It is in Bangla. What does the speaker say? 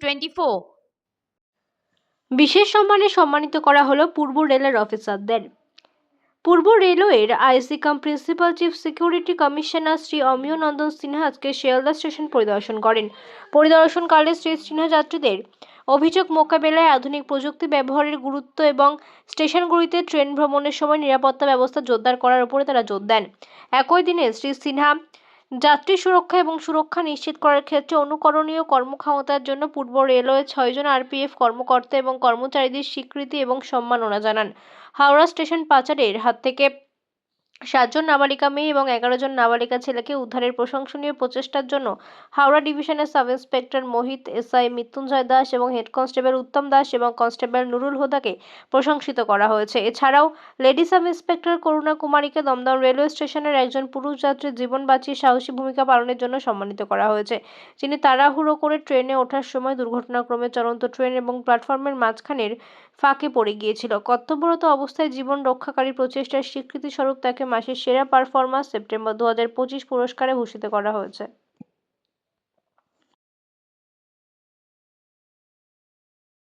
টোয়েন্টি বিশেষ সম্মানে সম্মানিত করা হলো পূর্ব রেলের অফিসারদের। পূর্ব রেলওয়ের IC cum principal chief security commissioner Shri Amiya Nandan Sinha আজকে শিয়ালদা স্টেশন পরিদর্শন করেন। পরিদর্শনকালে শ্রী সিনহা যাত্রীদের অভিযোগ মোকাবেলায় আধুনিক প্রযুক্তি ব্যবহারের গুরুত্ব এবং স্টেশনগুলিতে ট্রেন ভ্রমণের সময় নিরাপত্তা ব্যবস্থা জোরদার করার উপরে তারা জোর দেন। একই দিনে শ্রী সিনহা যাত্রী সুরক্ষা এবং সুরক্ষা নিশ্চিত করার ক্ষেত্রে অনুকরণীয় কর্মক্ষমতার জন্য পূর্ব রেলওয়ে ছয়জন আরপিএফ কর্মকর্তা এবং কর্মচারীদের স্বীকৃতি এবং সম্মাননা জানান। হাওড়া স্টেশন পাচারের হাত থেকে সাতজন নাবালিকা মেয়ে এবং এগারো জন নাবালিকা ছেলেকে উদ্ধারের প্রশংসনীয় প্রচেষ্টার জন্য হাওড়া ডিভিশনের sub inspector Mohit SI Mrityunjay Das এবং হেড কনস্টেবল উত্তম দাস এবং কনস্টেবল নুরুল হোদাকে প্রশংসিত করা হয়েছে। এছাড়াও লেডি সাব ইন্সপেক্টর করুণা কুমারীকে দমদম রেলওয়ে স্টেশনের একজন পুরুষ যাত্রীর জীবন বাঁচিয়ে সাহসী ভূমিকা পালনের জন্য সম্মানিত করা হয়েছে। যিনি তাড়াহুড়ো করে ট্রেনে ওঠার সময় দুর্ঘটনাক্রমে চলন্ত ট্রেন এবং প্ল্যাটফর্মের মাঝখানের ফাঁকে পড়ে গিয়েছিল। কর্তব্যরত অবস্থায় জীবন রক্ষাকারী প্রচেষ্টার স্বীকৃতি স্বরূপ তাকে মাসের সেরা পারফরম্যান্স সেপ্টেম্বর দু হাজার পঁচিশ পুরস্কারে ভূষিত করা হয়েছে।